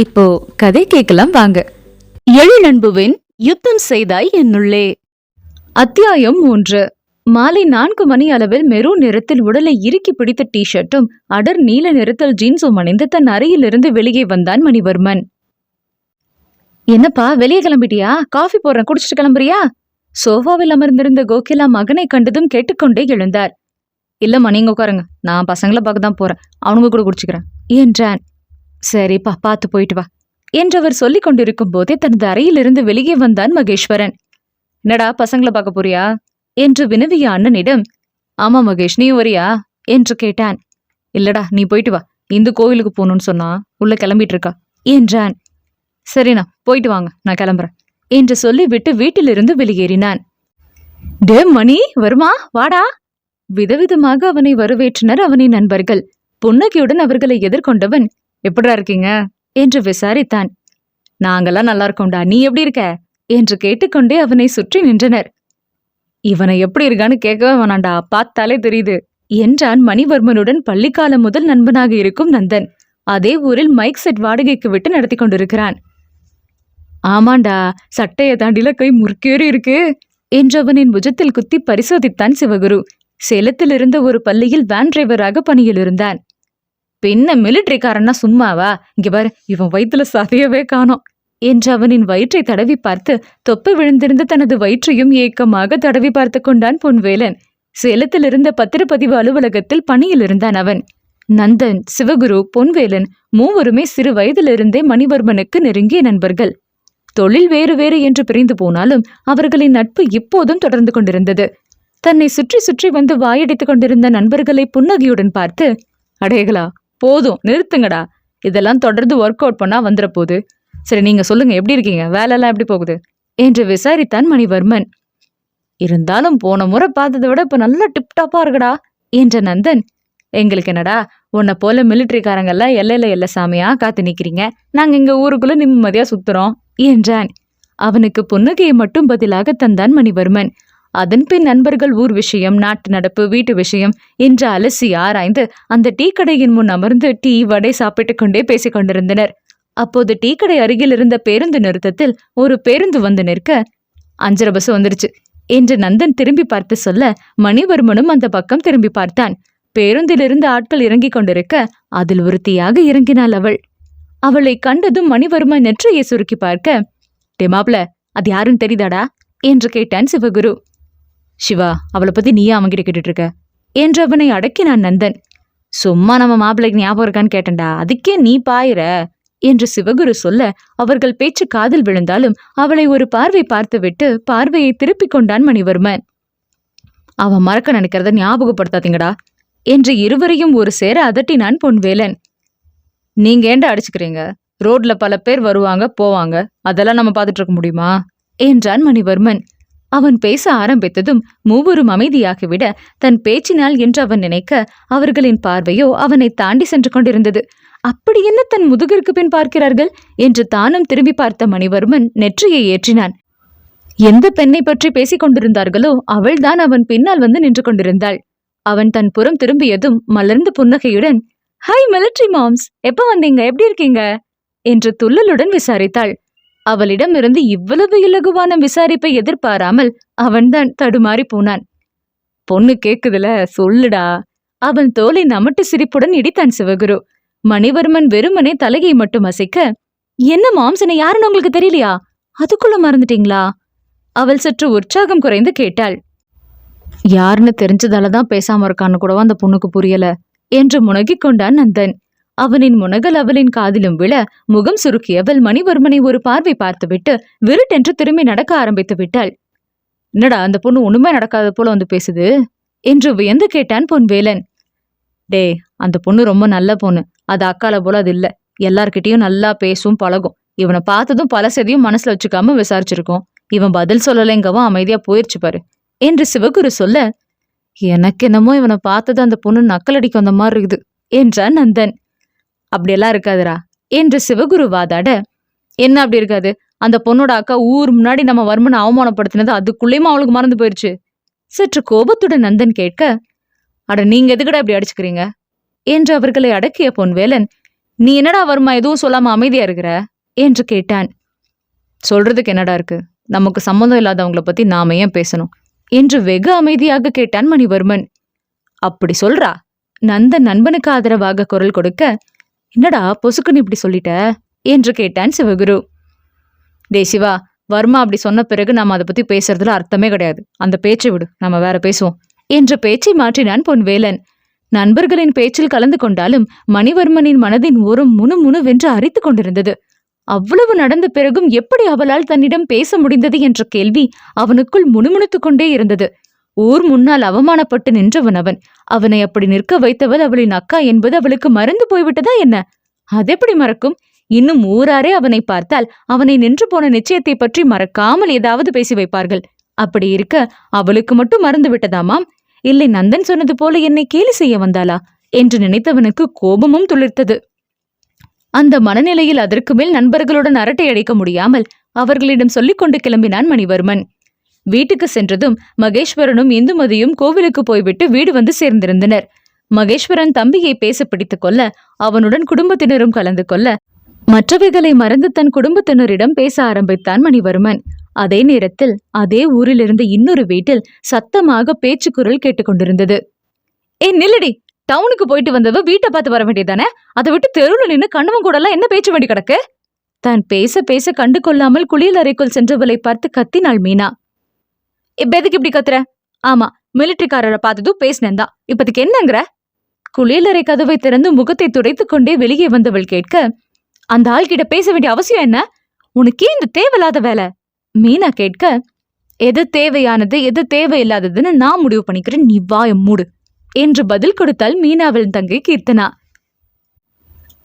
இப்போ கதை கேட்கலாம் வாங்க. எழிலன்புவின் யுத்தம் செய்தாய் என்னுள்ளே. அத்தியாயம் ஒன்று மாலை நான்கு மணி அளவில் மெரூன் நிறத்தில் உடலை இறுக்கி பிடித்த டி ஷர்ட்டும் அடர் நீல நிறத்தில் ஜீன்ஸும் அணிந்து தன் அறையிலிருந்து வெளியே வந்தான் மணிவர்மன். என்னப்பா வெளியே கிளம்பிட்டியா? காஃபி போடுறேன் குடிச்சிட்டு கிளம்புறியா? சோஃபாவில் அமர்ந்திருந்த கோகிலா மகனை கண்டதும் கேட்டுக்கொண்டே எழுந்தார். இல்லம்மா நீங்க உட்காருங்க. நான் பசங்களை பார்க்க தான் போறேன். அவனுங்க கூட குடிச்சுக்கிறேன் என்றான். சரிப்பா பார்த்து போயிட்டு வா என்றவர் சொல்லிக் கொண்டிருக்கும் போதே தனது அறையிலிருந்து வெளியே வந்தான் மகேஸ்வரன். என்னடா பசங்களை பார்க்க போறியா? என்று வினவிய அண்ணனிடம் ஆமா மகேஷ் நீ வரியா? என்று கேட்டான். இல்லடா நீ போயிட்டு வா இந்து கோவிலுக்கு போகணும்னு சொன்னா உள்ள கிளம்பிட்டு இருக்கா? என்றான். சரிண்ணா போயிட்டு வாங்க நான் கிளம்புறேன் என்று சொல்லிவிட்டு வீட்டிலிருந்து வெளியேறினான். டே மணி வருமா? வாடா? விதவிதமாக அவனை வரவேற்றனர் அவனின் நண்பர்கள். புன்னகையுடன் அவர்களை எதிர்கொண்டவன் எப்படிடா இருக்கீங்க? என்று விசாரித்தான். நாங்கெல்லாம் நல்லா இருக்கோம்டா நீ எப்படி இருக்க? என்று கேட்டுக்கொண்டே அவனை சுற்றி நின்றனர். இவனை எப்படி இருக்கான்னு கேட்கவே வேணாண்டா பார்த்தாலே தெரியுது என்றான் மணிவர்மனுடன் பள்ளிக்காலம் முதல் நண்பனாக இருக்கும் நந்தன். அதே ஊரில் மைக் செட் வாடகைக்கு விட்டு நடத்தி கொண்டிருக்கிறான். ஆமாண்டா சட்டையை தாண்டில கை முறுக்கேறி இருக்கு என்றவனின் புஜத்தில் குத்தி பரிசோதித்தான் சிவகுரு. சேலத்தில் இருந்த ஒரு பள்ளியில் வேன் டிரைவராக பணியில் இருந்தான். பின்ன மிலிட்ரிக்காரன்னா சும்மாவா? இங்க பாரு இவன் வயிற்றுல சதையவே காணோம். என்று அவனின் வயிற்றை தடவி பார்த்து தொப்பை விழுந்திருந்த தனது வயிற்றையும் ஏக்கமாக தடவி பார்த்து கொண்டான் பொன்வேலன். சேலத்தில் இருந்த பத்திரப்பதிவு அலுவலகத்தில் பணியில் இருந்தான் அவன். நந்தன் சிவகுரு பொன்வேலன் மூவருமே சிறு வயதிலிருந்தே மணிவர்மனுக்கு நெருங்கிய நண்பர்கள். தொழில் வேறு வேறு என்று பிரிந்து போனாலும் அவர்களின் நட்பு இப்போதும் தொடர்ந்து கொண்டிருந்தது. தன்னை சுற்றி சுற்றி வந்து வாயடித்துக் கொண்டிருந்த நண்பர்களை புன்னகையுடன் பார்த்து அடேகலா போதும் நிறுத்துங்கடா. இதெல்லாம் தொடர்ந்து ஒர்க் அவுட் பண்ணா வந்துட போகுது சரி நீங்க சொல்லுங்க எப்படி இருக்கீங்க? வேலையெல்லாம் எப்படி போகுது? என்று விசாரித்தான் மணிவர்மன். இருந்தாலும் போன முறை பார்த்ததை விட இப்ப நல்லா டிப்டாப்பா இருக்குடா என்ற நந்தன். எங்களுக்கு என்னடா உன்னை போல மிலிட்ரிக்காரங்கெல்லாம் எல்லையில எல்ல சாமியா காத்து நிக்கிறீங்க? நாங்க இங்க ஊருக்குள்ள நிம்மதியா சுத்துறோம் என்றான். அவனுக்கு புன்னகையை மட்டும் பதிலாக தந்தான் மணிவர்மன். அதன்பின் நண்பர்கள் ஊர் விஷயம் நாட்டு நடப்பு வீட்டு விஷயம் என்று அலசி ஆராய்ந்து அந்த டீ கடையின் முன் அமர்ந்து டீ வடை சாப்பிட்டுக் கொண்டே பேசிக் கொண்டிருந்தனர். அப்போது டீ கடை அருகில் இருந்த பேருந்து நிறுத்தத்தில் ஒரு பேருந்து வந்து நிற்க அஞ்சரை பஸ் வந்துருச்சு என்று நந்தன் திரும்பி பார்த்து சொல்ல மணிவர்மனும் அந்த பக்கம் திரும்பி பார்த்தான். பேருந்திலிருந்து ஆட்கள் இறங்கிக் கொண்டிருக்க அதில் ஒருத்தியாக இறங்கினாள் அவள். அவளை கண்டதும் மணிவர்மன் நெற்றியை சுருக்கி பார்க்க டெமாப்ல அது யாரும் தெரியுதாடா? என்று கேட்டான் சிவகுரு. சிவா அவளை பத்தி நீயே அவன்கிட்ட கேட்டுட்டு இருக்க என்றவனை அடக்கினான் நந்தன். சும்மா நம்ம மாப்பிள்ளைக்கு ஞாபகம் இருக்கான்னு கேட்டேன்டா அதுக்கே நீ பாயிர என்று சிவகுரு சொல்ல அவர்கள் பேச்சு காதில் விழுந்தாலும் அவளை ஒரு பார்வை பார்த்துவிட்டு பார்வையை திருப்பிக் கொண்டான் மணிவர்மன். அவன் மறக்க நினைக்கிறத ஞாபகப்படுத்தாதீங்கடா என்று இருவரையும் ஒரு சேர அதட்டினான் பொன்வேலன். நீங்க ஏன்டா அடிச்சுக்கிறீங்க? ரோட்ல பல பேர் வருவாங்க போவாங்க அதெல்லாம் நம்ம பார்த்துட்டு இருக்க முடியுமா? என்றான் மணிவர்மன். அவன் பேச ஆரம்பித்ததும் மூவரும் அமைதியாகிவிட தன் பேச்சினால் என்று அவன் நினைக்க அவர்களின் பார்வையோ அவனை தாண்டி சென்று கொண்டிருந்தது. அப்படி என்ன தன் முதுகிற்கு பின் பார்க்கிறார்கள்? என்று தானும் திரும்பி பார்த்த மணிவர்மன் நெற்றியை ஏற்றினான். எந்த பெண்ணை பற்றி பேசிக் கொண்டிருந்தார்களோ அவள்தான் அவன் பின்னால் வந்து நின்று கொண்டிருந்தாள். அவன் தன் புறம் திரும்பியதும் மலர்ந்த புன்னகையுடன் ஹாய் மிலிட்ரி மாம்ஸ் எப்ப வந்தீங்க? எப்படி இருக்கீங்க? என்று துள்ளலுடன் விசாரித்தாள். அவளிடமிருந்து இவ்வளவு இலகுவான விசாரிப்பை எதிர்பாராமல் அவன்தான் தடுமாறி போனான். பொண்ணு கேக்குதுல சொல்லுடா. அவன் தோலை நமட்டு சிரிப்புடன் இடித்தான் சிவகுரு. மணிவர்மன் வெறுமனே தலையை மட்டும் அசைக்க என்ன மாம்சனை யாருன்னு உங்களுக்கு தெரியலையா? அதுக்குள்ள மறந்துட்டீங்களா? அவள் சற்று உற்சாகம் குறைந்து கேட்டாள். யாருன்னு தெரிஞ்சதால தான் பேசாம இருக்கான்னு கூடவா அந்த பொண்ணுக்கு புரியல? என்று முனகிக் கொண்டான் நந்தன். அவனின் முனகல் அவளின் காதிலும் விழ முகம் சுருக்கியவள் மணிவர்மனை ஒரு பார்வை பார்த்துவிட்டு விருட்டென்று திரும்பி நடக்க ஆரம்பித்து விட்டாள். என்னடா அந்த பொண்ணு ஒண்ணுமே நடக்காத போல வந்து பேசுது? என்று வியந்து கேட்டான் பொன்வேலன். டே அந்த பொண்ணு ரொம்ப நல்ல பொண்ணு. அது அக்கால போல அது இல்ல. எல்லார்கிட்டயும் நல்லா பேசும் பழகும். இவனை பார்த்ததும் பலசதையும் மனசுல வச்சுக்காம விசாரிச்சிருக்கோம். இவன் பதில் சொல்லலைங்கவும் அமைதியா போயிருச்சு பாரு என்று சிவகுரு சொல்ல எனக்கு என்னமோ இவனை பார்த்தது அந்த பொண்ணு நக்கலடிக்கு வந்த மாதிரி இருக்குது என்றான் நந்தன். அப்படியெல்லாம் இருக்காதுடா என்று சிவகுரு வாதாட என்ன அப்படி இருக்காது? அந்த பொண்ணோட அக்கா ஊர் முன்னாடி நம்ம வர்மனை அவமானப்படுத்தினது அதுக்குள்ளேயுமா அவளுக்கு மறந்து போயிடுச்சு சற்று கோபத்துடன் நந்தன் கேட்க அட நீங்க எதுக்குடா இப்படி அடிச்சுக்கிறீங்க? என்று அவர்களை அடக்கிய பொன்வேலன் நீ என்னடா வருமா எதுவும் சொல்லாம அமைதியா இருக்கிற? என்று கேட்டான். சொல்றதுக்கு என்னடா இருக்கு? நமக்கு சம்மந்தம் இல்லாதவங்கள பத்தி நாம ஏன் பேசணும்? என்று வெகு அமைதியாக கேட்டான் மணிவர்மன். அப்படி சொல்றா? நந்தன் நண்பனுக்கு ஆதரவாக குரல் கொடுக்க என்னடா பொசுக்குன்னு இப்படி சொல்லிட்ட? என்று கேட்டான் சிவகுரு. டே சிவா வர்மா அப்படி சொன்ன பிறகு நாம் அதை பத்தி பேசுறதுல அர்த்தமே கிடையாது. அந்த பேச்சை விடு நாம வேற பேசுவோம் என்ற பேச்சை மாற்றினான் பொன்வேலன். நண்பர்களின் பேச்சில் கலந்து கொண்டாலும் மணிவர்மனின் மனதின் ஒரு முணு முணுவென்று அரித்து கொண்டிருந்தது. அவ்வளவு நடந்த பிறகும் எப்படி அவளால் தன்னிடம் பேச முடிந்தது என்ற கேள்வி அவனுக்குள் முணுமுணுத்துக் கொண்டே இருந்தது. ஊர் முன்னால் அவமானப்பட்டு நின்றவன் அவன். அவனை அப்படி நிற்க வைத்தவள் அவளின் அக்கா என்பது அவளுக்கு மறந்து போய்விட்டதா என்ன? அதெப்படி மறக்கும்? இன்னும் ஊராரே அவனை பார்த்தால் அவனை நின்று போன நிச்சயத்தை பற்றி மறக்காமல் ஏதாவது பேசி வைப்பார்கள். அப்படி இருக்க அவளுக்கு மட்டும் மறந்து விட்டதாமாம்? இல்லை நந்தன் சொன்னது போல என்னை கேலி செய்ய வந்தாளா? என்று நினைத்தவனுக்கு கோபமும் துளிர்த்தது. அந்த மனநிலையில் அதற்கு மேல் நண்பர்களுடன் அரட்டை அடிக்க முடியாமல் அவர்களிடம் சொல்லிக் கொண்டு கிளம்பினான் மணிவர்மன். வீட்டுக்கு சென்றதும் மகேஸ்வரனும் இந்துமதியும் கோவிலுக்கு போய்விட்டு வீடு வந்து சேர்ந்திருந்தனர். மகேஸ்வரன் தம்பியை பேச பிடித்துக் கொள்ள அவனுடன் குடும்பத்தினரும் கலந்து கொள்ள மற்றவைகளை மறந்து தன் குடும்பத்தினரிடம் பேச ஆரம்பித்தான் மணிவர்மன். அதே நேரத்தில் அதே ஊரிலிருந்து இன்னொரு வீட்டில் சத்தமாக பேச்சு குரல் கேட்டுக்கொண்டிருந்தது ஏ நில்லடி! டவுனுக்கு போயிட்டு வந்தவ வீட்டை பார்த்து வர வேண்டியதானே? அதை விட்டு தெருவில் நின்று கண்ணவன் கூட எல்லாம் என்ன பேச்சு வேண்டி கிடக்கு? தான் பேச பேச கண்டு கொள்ளாமல் குளியல் அறைக்குள் சென்றவளை பார்த்து கத்தினாள் மீனா. இப்ப எதுக்கு இப்படி கத்துற? ஆமா மிலிட்ரிக்காரரை பார்த்ததும் பேசினேன் தான் இப்பதுக்கு என்னங்கிற குளியலறை கதவை திறந்து முகத்தை துடைத்துக் கொண்டே வெளியே வந்தவள் கேட்க அந்த ஆள்கிட்ட பேச வேண்டிய அவசியம் என்ன? உனக்கே இந்த தேவையில்லாத வேலை? மீனா கேட்க எது தேவையானது எது தேவையில்லாததுன்னு நான் முடிவு பண்ணிக்கிறேன். நீ வாய மூடு. என்று பதில் கொடுத்தால் மீனாவின் தங்கை கீர்த்தனா.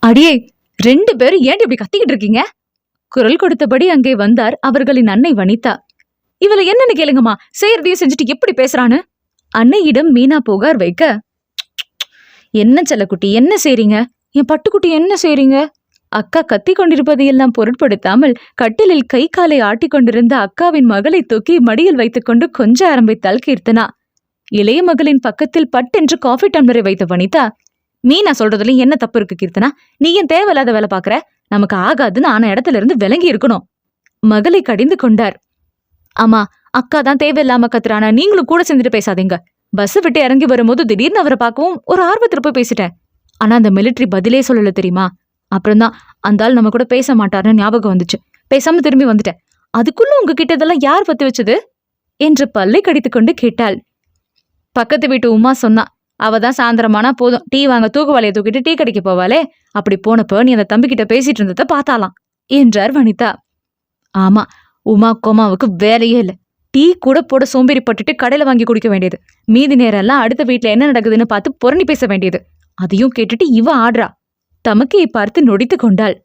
அடியே ரெண்டு பேரும் ஏன் இப்படி கத்திக்கிட்டு இருக்கீங்க? குரல் கொடுத்தபடி அங்கே வந்தார் அவர்களின் அன்னை வனிதா. இவள என்னன்னு கேளுங்கம்மா. செய்யறதையும் செஞ்சுட்டு எப்படி பேசுறான்னு? அன்னையிடம் மீனா புகார் வைக்க என்ன செல்லக்குட்டி என்ன செய்றீங்க? என் பட்டுக்குட்டி என்ன செய்றீங்க? அக்கா கத்தி கொண்டிருப்பதையெல்லாம் பொருட்படுத்தாமல் கட்டிலில் கை காலை ஆட்டிக் கொண்டிருந்த அக்காவின் மகளை தூக்கி மடியில் வைத்துக்கொண்டு கொஞ்ச ஆரம்பித்தாள் கீர்த்தனா. இளைய மகளின் பக்கத்தில் பட்டென்று காஃபி டம்ளரை வைத்த வனிதா மீனா சொல்றதுல என்ன தப்பு இருக்கு கீர்த்தனா? நீ ஏன் தேவையில்லாத வேலை பாக்குற நமக்கு ஆகாதுன்னு ஆன இடத்துல இருந்து விலங்கி இருக்கணும் மகளை கடிந்து கொண்டார். ஆமா அக்கா தான் தேவையில்லாம கத்துறானா. நீங்களும் கூட சேர்ந்துட்டு பேசாதீங்க. பஸ் விட்டு இறங்கி வரும்போது திடீர்னு அவரை பார்க்கவும் ஒரு ஆர்வத்தில் போய் பேசிட்டேன். ஆனா அந்த மிலிட்டரி பதிலே சொல்லல தெரியுமா? அப்புறம்தான் அந்த ஆள் நம்ம கூட பேச மாட்டாருன்னு ஞாபகம் வந்துச்சு. பேசாம திரும்பி வந்துட்டேன். அதுக்குள்ள உங்ககிட்ட இதெல்லாம் யார் பத்து வச்சது? என்று பல்லை கடித்துக்கொண்டு கேட்டாள். பக்கத்து வீட்டு உமா சொன்னா அவ தான் சாயந்தரமானா போதும். டீ வாங்க தூக்குவாளைய தூக்கிட்டு டீ கடைக்கு போவாளே. அப்படி போனப்போ நீ அந்த தம்பிக்கிட்ட பேசிட்டு இருந்ததை பார்த்தாலாம் என்றார் வனிதா. ஆமா உமா கோமாவுக்கு வேலையே இல்லை. டீ கூட போட சோம்பேறி பட்டுட்டு கடையில் வாங்கி குடிக்க வேண்டியது. மீதி நேரம் எல்லாம் அடுத்த வீட்ல என்ன நடக்குதுன்னு பார்த்து புரணி பேச வேண்டியது. அதையும் கேட்டுட்டு இவ ஆடுறா. தமக்கையை பார்த்து நொடித்து கொண்டாள்.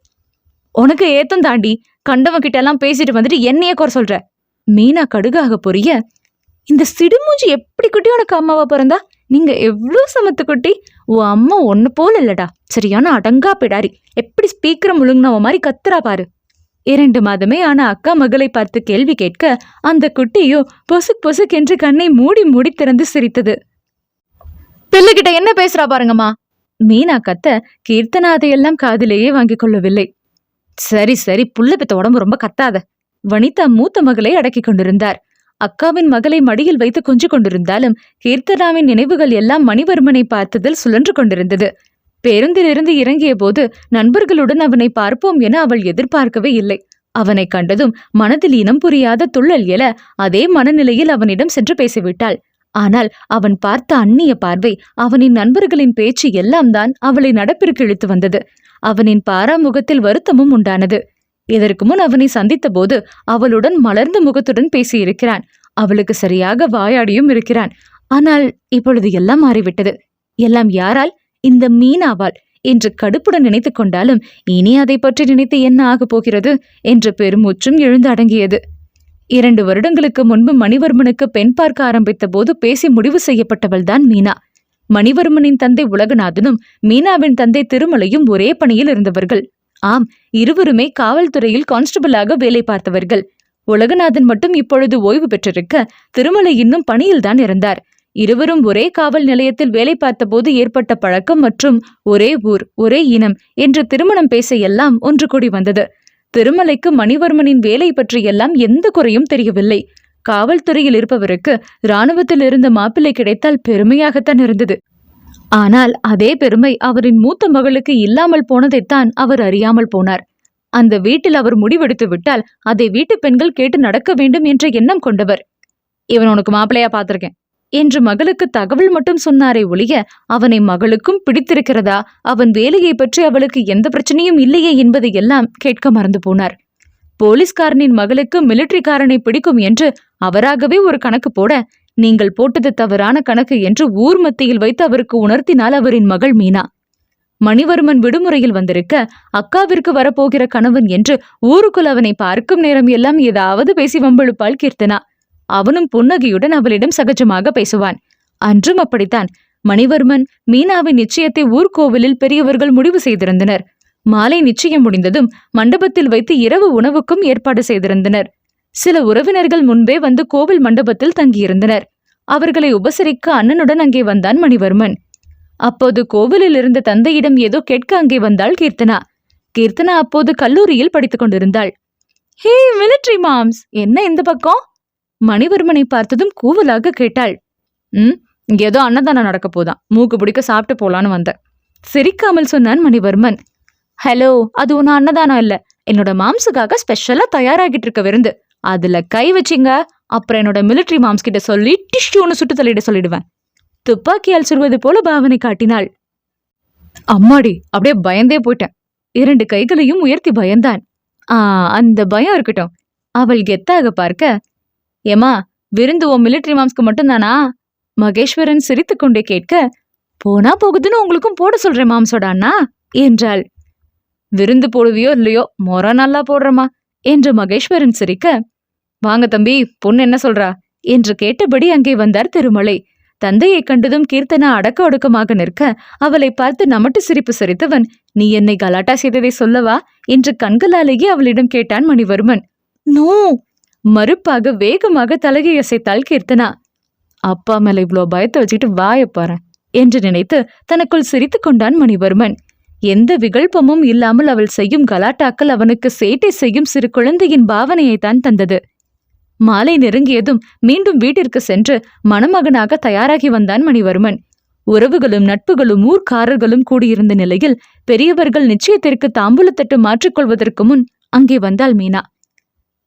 உனக்கு ஏத்தம் தாண்டி கண்டவன் கிட்ட எல்லாம் பேசிட்டு வந்துட்டு என்னையே குறை சொல்ற. மீனா கடுகாக பொரிய இந்த சிடுமூஞ்சி எப்படி குட்டி உனக்கு அம்மாவா பிறந்தா? நீங்க எவ்வளோ சமத்து குட்டி? உன் அம்மா ஒன்னு போல இல்லடா. சரியான அடங்கா பிடாரி. எப்படி ஸ்பீக்கரை முழுங்கினவ மாதிரி கத்துறா பாரு. இரண்டு மாதமே ஆன அக்கா மகளை பார்த்து கேள்வி கேட்க அந்த குட்டியோ பொசுக் பொசுக் என்று கண்ணை மூடி மூடி திறந்து சிரித்தது. பிள்ளைகிட்ட என்ன பேசுறா பாருங்கம்மா? மீனா கத்த கீர்த்தனா அதையெல்லாம் காதிலேயே வாங்கிக் கொள்ளவில்லை. சரி சரி புள்ள பெத்த உடம்பு ரொம்ப கத்தாத. வனிதா மூத்த மகளை அடக்கிக் கொண்டிருந்தார். அக்காவின் மகளை மடியில் வைத்து கொஞ்சு கொண்டிருந்தாலும் கீர்த்தனாவின் நினைவுகள் எல்லாம் மணிவர்மனை பார்த்ததில் சுழன்று கொண்டிருந்தது. பேருந்திலிருந்து இறங்கிய போது நண்பர்களுடன் அவனை பார்ப்போம் என அவள் எதிர்பார்க்கவே இல்லை. அவனை கண்டதும் மனதில் இனம் புரியாத துள்ளல் எல அதே மனநிலையில் அவனிடம் சென்று பேசிவிட்டாள். ஆனால் அவன் பார்த்த அந்நிய பார்வை அவனின் நண்பர்களின் பேச்சு எல்லாம் தான் அவளை நடப்பிற்கு இழுத்து வந்தது. அவனின் பாராமுகத்தில் வருத்தமும் உண்டானது. இதற்கு முன் அவனை சந்தித்த போது அவளுடன் மலர்ந்த முகத்துடன் பேசியிருக்கிறான். அவளுக்கு சரியாக வாயாடியும் இருக்கிறான். ஆனால் இப்பொழுது எல்லாம் மாறிவிட்டது. எல்லாம் யாரால்? இந்த மீனாவாள் என்று கடுப்புடன் நினைத்துக் கொண்டாலும் இனி அதை பற்றி நினைத்து என்ன ஆகப் போகிறது என்ற பெருமூச்சும் எழுந்து அடங்கியது. இரண்டு வருடங்களுக்கு முன்பு மணிவர்மனுக்கு பெண் பார்க்க ஆரம்பித்த போது பேசி முடிவு செய்யப்பட்டவள்தான் மீனா. மணிவர்மனின் தந்தை உலகநாதனும் மீனாவின் தந்தை திருமலையும் ஒரே பணியில் இருந்தவர்கள். ஆம் இருவருமே காவல்துறையில் கான்ஸ்டபிளாக வேலை பார்த்தவர்கள். உலகநாதன் மட்டும் இப்பொழுது ஓய்வு பெற்றிருக்க திருமலை இன்னும் பணியில்தான் இருந்தார். இருவரும் ஒரே காவல் நிலையத்தில் வேலை பார்த்தபோது ஏற்பட்ட பழக்கம் மற்றும் ஒரே ஊர் ஒரே இனம் என்று திருமணம் பேச எல்லாம் ஒன்று கூடி வந்தது. திருமலைக்கு மணிவர்மனின் வேலை பற்றி எல்லாம் எந்த குறையும் தெரியவில்லை. காவல்துறையில் இருப்பவருக்கு இராணுவத்தில் இருந்த மாப்பிள்ளை கிடைத்தால் பெருமையாகத்தான் இருந்தது. ஆனால் அதே பெருமை அவரின் மூத்த மகளுக்கு இல்லாமல் போனதைத்தான் அவர் அறியாமல் போனார். அந்த வீட்டில் அவர் முடிவெடுத்து விட்டால் அதை வீட்டு பெண்கள் கேட்டு நடக்க வேண்டும் என்ற எண்ணம் கொண்டவர். இவன் உனக்கு மாப்பிள்ளையா பார்த்திருக்கேன். என்று மகளுக்கு தகவல் மட்டும் சொன்னாரே ஒழிய அவனை மகளுக்கும் பிடித்திருக்கிறதா? அவன் வேலையை பற்றி அவளுக்கு எந்த பிரச்சனையும் இல்லையே என்பதை எல்லாம் கேட்க மறந்து போனார். போலீஸ்காரனின் மகளுக்கு மிலிட்ரிக்காரனை பிடிக்கும் என்று அவராகவே ஒரு கணக்கு போட நீங்கள் போட்டது தவறான கணக்கு என்று ஊர் மத்தியில் வைத்து அவருக்கு உணர்த்தினாள் அவரின் மகள் மீனா. மணிவர்மன் விடுமுறையில் வந்திருக்க அக்காவிற்கு வரப்போகிற கணவன் என்று ஊருக்குள் அவனை பார்க்கும் நேரம் எல்லாம் ஏதாவது பேசி வம்பிழுப்பாள் கீர்த்தனா. அவனும் புன்னகையுடன் அவளிடம் சகஜமாக பேசுவான். அன்றும் அப்படித்தான். மணிவர்மன் மீனாவின் நிச்சயத்தை ஊர்கோவிலில் பெரியவர்கள் முடிவு செய்திருந்தனர். மாலை நிச்சயம் முடிந்ததும் மண்டபத்தில் வைத்து இரவு உணவுக்கும் ஏற்பாடு செய்திருந்தனர். சில உறவினர்கள் முன்பே வந்து கோவில் மண்டபத்தில் தங்கியிருந்தனர். அவர்களை உபசரிக்க அண்ணனுடன் அங்கே வந்தான் மணிவர்மன். அப்போது கோவிலில் இருந்த தந்தையிடம் ஏதோ கேட்க அங்கே வந்தாள் கீர்த்தனா. கீர்த்தனா அப்போது கல்லூரியில் படித்துக் கொண்டிருந்தாள். ஹே மிலிட்ரி மாம்ஸ் என்ன இந்த பக்கம்? மணிவர்மனை பார்த்ததும் கூவலாக கேட்டாள். ம் ஏதோ அன்னதானம் நடக்க போதாம் மூக்கு பிடிக்க சாப்பிட்டு போலான்னு வந்தேன். சிரிக்காமல் சொன்னான் மணிவர்மன். ஹலோ அது ஒன்றும் அன்னதானம் இல்லை. என்னோட மாம்ஸுக்காக ஸ்பெஷலாக தயாராகிட்டு இருக்க விருந்து. அதில் கை வச்சிங்க. அப்புறம் என்னோட மிலிட்ரி மாம்ஸ் கிட்ட சொல்லி டிஷ்யூன்னு சுட்டு தள்ளிட சொல்லிடுவேன். துப்பாக்கியால் சுடுவது போல பாவனை காட்டினாள். அம்மாடி அப்படியே பயந்தே போயிட்டேன். இரண்டு கைகளையும் உயர்த்தி பயந்தான். ஆ அந்த பயம் இருக்கட்டும். அவள் கெத்தாக பார்க்க ஏமா விருந்து உன் மிலிட்ரி மாம்ஸ்க்கு மட்டும்தானா? மகேஸ்வரன் சிரித்துக்கொண்டே கேட்க போனா போகுதுன்னு உங்களுக்கும் போட சொல்றேன் மாம்சோட அண்ணா என்றாள். விருந்து போடுவியோ இல்லையோ மொற நல்லா போடுறமா என்று மகேஸ்வரன் சிரிக்க வாங்க தம்பி பொண்ணு என்ன சொல்றா? என்று கேட்டபடி அங்கே வந்தார் திருமலை. தந்தையைக் கண்டதும் கீர்த்தனா அடக்க ஒடுக்கமாக நிற்க அவளை பார்த்து நமட்டு சிரிப்பு சிரித்தவன் நீ என்னை கலாட்டா செய்ததை சொல்லவா? என்று கண்களாலேயே அவளிடம் கேட்டான் மணிவர்மன். நோ மறுப்பாக வேகமாக தலையை அசைத்தாள் கீர்த்தனா அப்பா மேல இவ்ளோ பயத்தை வச்சுக்கிட்டு வாய என்று நினைத்து தனக்குள் சிரித்துக் கொண்டான் மணிவர்மன். எந்த விகல்பமும் இல்லாமல் அவள் செய்யும் கலாட்டாக்கள் அவனுக்கு சேட்டை செய்யும் சிறு குழந்தையின் பாவனையைத்தான் தந்தது. மாலை நெருங்கியதும் மீண்டும் வீட்டிற்கு சென்று மணமகனாக தயாராகி வந்தான் மணிவர்மன். உறவுகளும் நட்புகளும் ஊர்க்காரர்களும் கூடியிருந்த நிலையில் பெரியவர்கள் நிச்சயத்திற்கு தாம்பூலத்தட்டு மாற்றிக்கொள்வதற்கு முன் அங்கே வந்தாள் மீனா.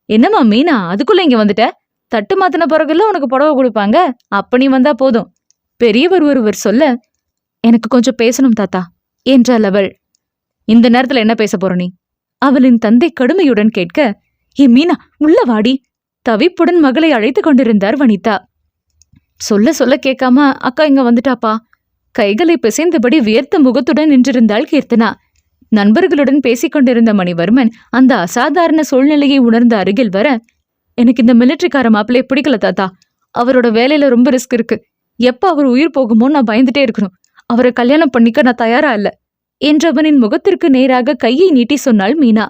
என்னம்மா மீனா அதுக்குள்ள இங்க வந்துட்ட? தட்டு மாத்தின பிறகுல உனக்கு புடவை கொடுப்பாங்க அப்ப நீ வந்தா போதும். பெரியவர் ஒருவர் சொல்ல எனக்கு கொஞ்சம் பேசணும் தாத்தா என்றாள் அவள். இந்த நேரத்துல என்ன பேச போற நீ? அவளின் தந்தை கடுமையுடன் கேட்க ஏ மீனா உள்ள வாடி. தவிப்புடன் மகளை அழைத்துக் கொண்டிருந்தார் வனிதா. சொல்ல சொல்ல கேட்காம அக்கா இங்க வந்துட்டாப்பா. கைகளை பிசைந்தபடி வியர்த்த முகத்துடன் நின்றிருந்தாள் கீர்த்தனா. நண்பர்களுடன் பேசிக்கொண்டிருந்த மணிவர்மன் அந்த அசாதாரண சூழ்நிலையை உணர்ந்த அருகில் வர எனக்கு இந்த மிலிட்ரிக்கார மாப்பிள்ளைய பிடிக்கல தாத்தா. அவரோட வேலையில ரொம்ப ரிஸ்க் இருக்கு. எப்ப அவர் உயிர் போகுமோ நான் பயந்துட்டே இருக்கணும். அவரை கல்யாணம் பண்ணிக்க நான் தயாரா இல்ல. என்றவனின் முகத்திற்கு நேராக கையை நீட்டி சொன்னாள் மீனா.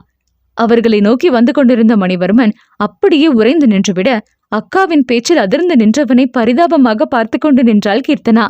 அவர்களை நோக்கி வந்து கொண்டிருந்த மணிவர்மன் அப்படியே உறைந்து நின்றுவிட அக்காவின் பேச்சில் அதிர்ந்து நின்றவனை பரிதாபமாக பார்த்து கொண்டு நின்றாள் கீர்த்தனா.